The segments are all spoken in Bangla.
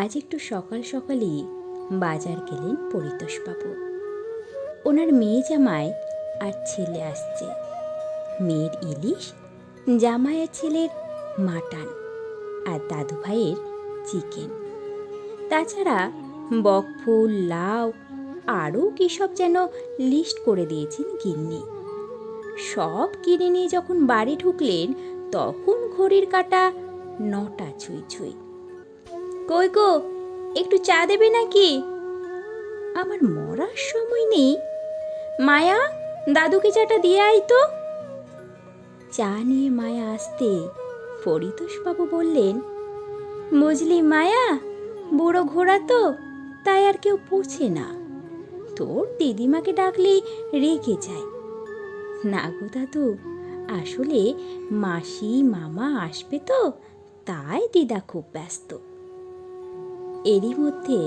আজ একটু সকাল সকালই বাজার গেলেন পরিতোষবাবু। ওনার মেয়ে জামাই আর ছেলে আসছে। মেয়ের ইলিশ জামাইয়ের ছেলের মাটন আর দাদু ভাইয়ের চিকেন। তাছাড়া বকফুল, লাউ আরও কী সব যেন লিস্ট করে দিয়েছেন গিন্নি। সব কিনে নিয়ে যখন বাড়ি ঢুকলেন, তখন ঘড়ির কাটা নটা ছুঁই ছুঁই। কই গো, একটু চা দেবে নাকি? আমার মরার সময় নেই। মায়া, দাদুকে চাটা দিয়ে আই তো। চা নিয়ে মায়া আসতে পরিতোষবাবু বললেন, বুঝলি মায়া, বুড়ো ঘোড়া তো, তাই আর কেউ পোছে না। তোর দিদিমাকে ডাকলেই রেগে যায়। না গো দাদু, আসলে মাসি, মামা আসবে তো, তাই দিদা খুব ব্যস্ত। এরই মধ্যে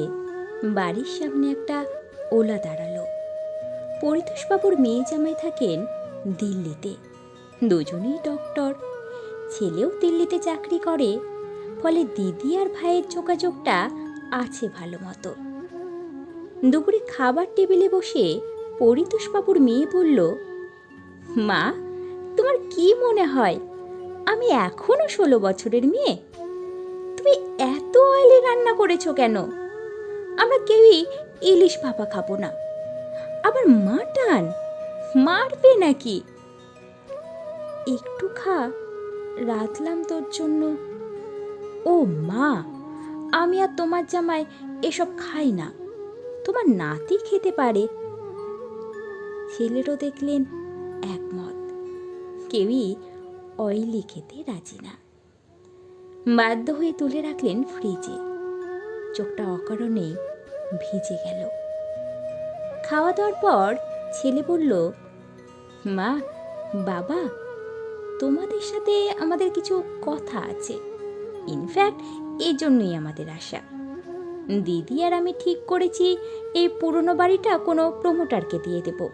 বাড়ির সামনে একটা ওলা দাঁড়াল। পরিতোষবাবুর মেয়ে জামাই থাকেন দিল্লিতে। দুজনেই ডক্টর। ছেলেও দিল্লিতে চাকরি করে, ফলে দিদি আর ভাইয়ের যোগাযোগটা আছে ভালো মতো দুপুরে খাবার টেবিলে বসে পরিতোষবাবুর মেয়ে বলল, মা, তোমার কি মনে হয়? আমি এখনও ষোলো বছরের মেয়ে। তুমি এত অয়েলি রান্না করেছ কেন? আমরা কেউই ইলিশ ভাপা খাব না। আবার মাটন? মারবে নাকি? একটু খা রাতলাম তোর জন্য। ও মা, আমি আর তোমার জামাই এসব খাই না। তোমার নাতি খেতে পারে। ছেলেরও দেখলেন একমত। কেউই অয়েলি খেতে রাজি না। বাধ্য হয়ে তুলে রাখলেন ফ্রিজে। চোখটা অকারণে ভিজে গেল। খাওয়া দাওয়ার পর ছেলে বলল, মা, বাবা, তোমাদের সাথে আমাদের কিছু কথা আছে। ইনফ্যাক্ট এই জন্যই আমাদের আশা দিদি আর আমি ঠিক করেছি, এই পুরনো বাড়িটা কোনো প্রমোটারকে দিয়ে দেব।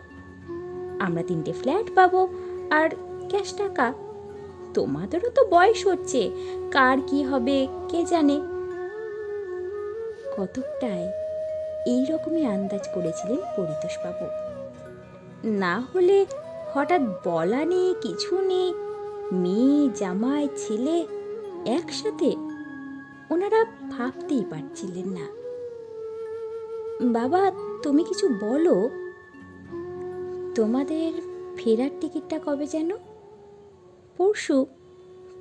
আমরা তিনটে ফ্ল্যাট পাবো আর ক্যাশ টাকা তোমাদেরও তো বয়স হচ্ছে। কার কি হবে, কে জানে? কতকটায় এই রকমই আন্দাজ করেছিলেন পরিতোষবাবু। না হলে হঠাৎ বলা নেই, কিছু নেই, মেয়ে, জামাই, ছেলে একসাথে ওনারা ভাবতেই পারছিলেন না। বাবা, তুমি কিছু বলো? তোমাদের ফেরার টিকিটটা কবে যেন? পরশু।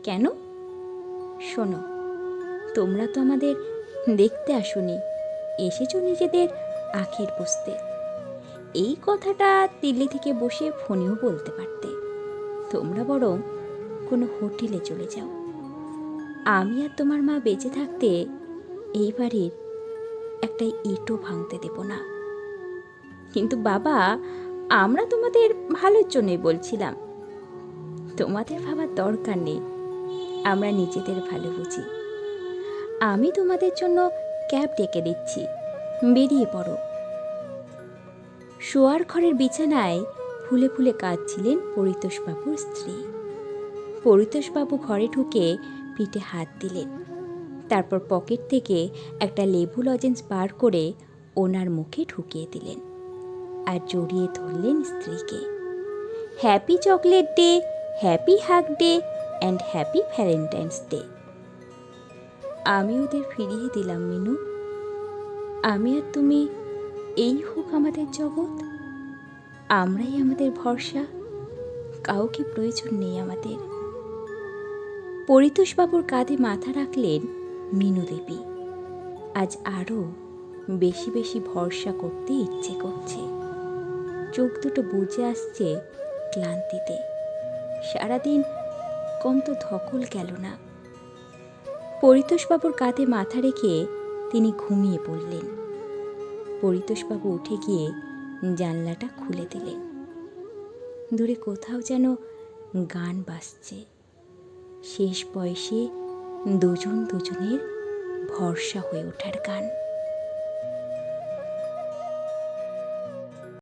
কেন? শোনো, তোমরা তো আমাদের দেখতে আসোনি, এসেছ নিজেদের আখের বসতে এই কথাটা দিল্লি থেকে বসে ফোনেও বলতে পারতে। তোমরা বরং কোনো হোটেলে চলে যাও। আমি আর তোমার মা বেঁচে থাকতে এই বাড়ির একটা ইটও ভাঙতে দেব না। কিন্তু বাবা, আমরা তোমাদের ভালোর জন্যই বলছিলাম। তোমাদের ভাবার দরকার নেই। আমরা নিজেদের ভালো বুঝি। আমি তোমাদের জন্য ক্যাব ডেকে দিচ্ছি বেরিয়ে পড়ো। শোয়ার ঘরের বিছানায় ফুলে ফুলে কাঁদছিলেন পরিতোষবাবুর স্ত্রী। পরিতোষবাবু ঘরে ঢুকে পিঠে হাত দিলেন। তারপর পকেট থেকে একটা লেবু লজেন্স বার করে ওনার মুখে ঢুকিয়ে দিলেন। আর জড়িয়ে ধরলেন স্ত্রীকে। Happy chocolate day happy hug day and happy Valentine's day আমি ওদের ফিরিয়ে দিলাম, মিনু। আমি আর তুমি এই হোক আমাদের জগৎ। আমরাই আমাদের ভরসা। কাউকে প্রয়োজন নেই আমাদের। পরিতোষবাবুর কাঁধে মাথা রাখলেন মিনু দেবী। আজ আরও বেশি বেশি ভরসা করতে ইচ্ছে করছে। চোখ দুটো বুঝে আসছে ক্লান্তিতে। সারাদিন কম তো ধকল গেল না। পরিতোষবাবুর কাঁধে মাথা রেখে তিনি ঘুমিয়ে পড়লেন। পরিতোষবাবু উঠে গিয়ে জানলাটা খুলে দিলেন। দূরে কোথাও যেন গান বাজছে। শেষ বয়সে দুজন দুজনের ভরসা হয়ে ওঠার গান।